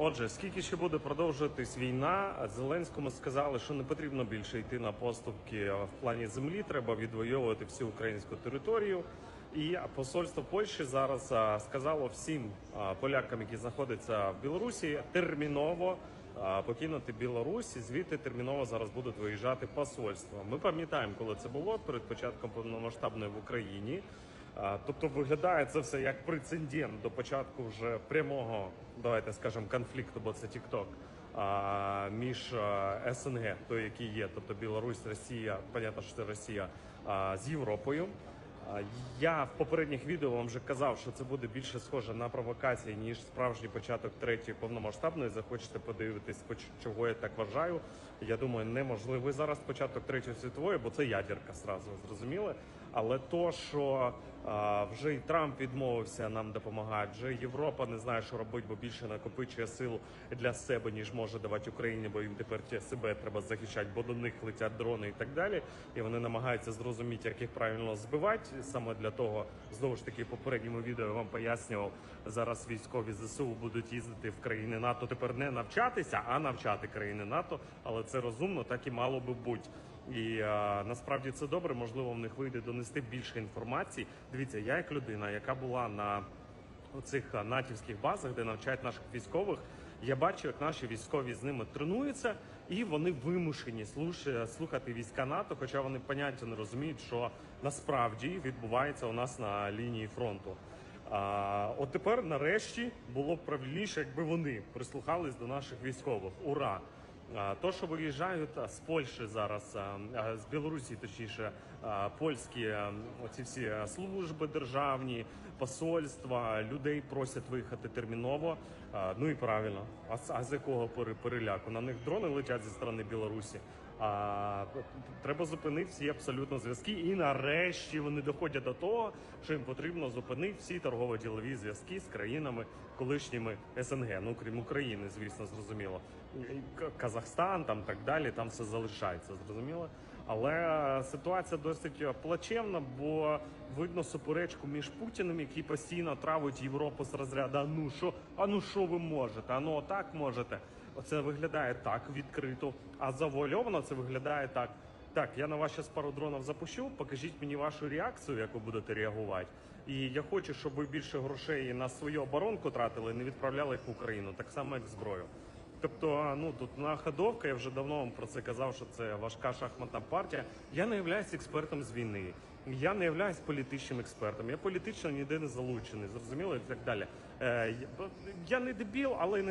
Отже, скільки ще буде продовжуватись війна? Зеленському сказали, що не потрібно більше йти на поступки в плані землі. Треба відвоювати всю українську територію. І посольство Польщі зараз сказало всім полякам, які знаходяться в Білорусі, терміново покинути Білорусь. і Звідти терміново зараз будуть виїжджати посольства. Ми пам'ятаємо, коли це було перед початком повномасштабної в Україні. А, Тобто виглядає це все як прецедент до початку вже прямого, давайте скажемо, конфлікту, бо це TikTok, між СНГ, той, який є, тобто Білорусь, Росія, понятно, що це Росія з Європою. Я в попередніх відео вам вже казав, що це буде більше схоже на провокації, ніж справжній початок третьої повномасштабної. Захочете подивитись, чого я так вважаю. Я думаю, неможливий зараз початок третьої світової, бо це ядерка сразу зрозуміли. Але то, що а, вже і Трамп відмовився нам допомагати, вже Європа не знає, що робити, бо більше накопичує сил для себе, ніж може давати Україні, бо їм тепер себе треба захищати, бо до них летять дрони і так далі. І вони намагаються зрозуміти, як їх правильно збивати. Саме для того, знову ж таки, в попередньому відео я вам пояснював, зараз військові ЗСУ будуть їздити в країни НАТО. Тепер не навчатися, а навчати країни НАТО. Але це розумно, так і мало би бути. І а, насправді це добре. Можливо, в них вийде донести більше інформації. Дивіться, я як людина, яка була на цих натівських базах, де навчають наших військових. Я бачу, як наші військові з ними тренуються, і вони вимушені слухати війська НАТО, хоча вони поняття не розуміють, що насправді відбувається у нас на лінії фронту. А, от тепер, нарешті, було б правильніше, якби вони прислухались до наших військових. Ура! То, що виїжджають з Польщі зараз, з Білорусі, точніше, польські оці всі служби державні, посольства, людей просять виїхати терміново. Ну і правильно. А, з- якого пере- переляку? На них дрони летять зі сторони Білорусі. А треба зупинити всі абсолютно зв'язки. І нарешті вони доходять до того, що їм потрібно зупинити всі торгово-ділові зв'язки з країнами колишніми СНГ, ну крім України, звісно, зрозуміло. Казахстан там так далі, там все залишається, зрозуміло. Але ситуація досить плачевна, бо видно суперечку між Путіним, який постійно травить Європу з розряду. А ну що, а ну що ви можете? А ну отак можете. Оце виглядає так відкрито, а завуальовано це виглядає так. Так, я на вас зараз пару дронів запущу. Покажіть мені вашу реакцію, як ви будете реагувати. І я хочу, щоб ви більше грошей на свою оборонку тратили, не відправляли їх в Україну, так само як зброю. Тобто, ну тут находовка, я вже давно вам про це казав, що це важка шахматна партія. Я не являюсь експертом з війни. Я не являюсь політичним експертом. Я політично ніде не залучений, зрозуміло і так далі. Е, я- не дебіл, але не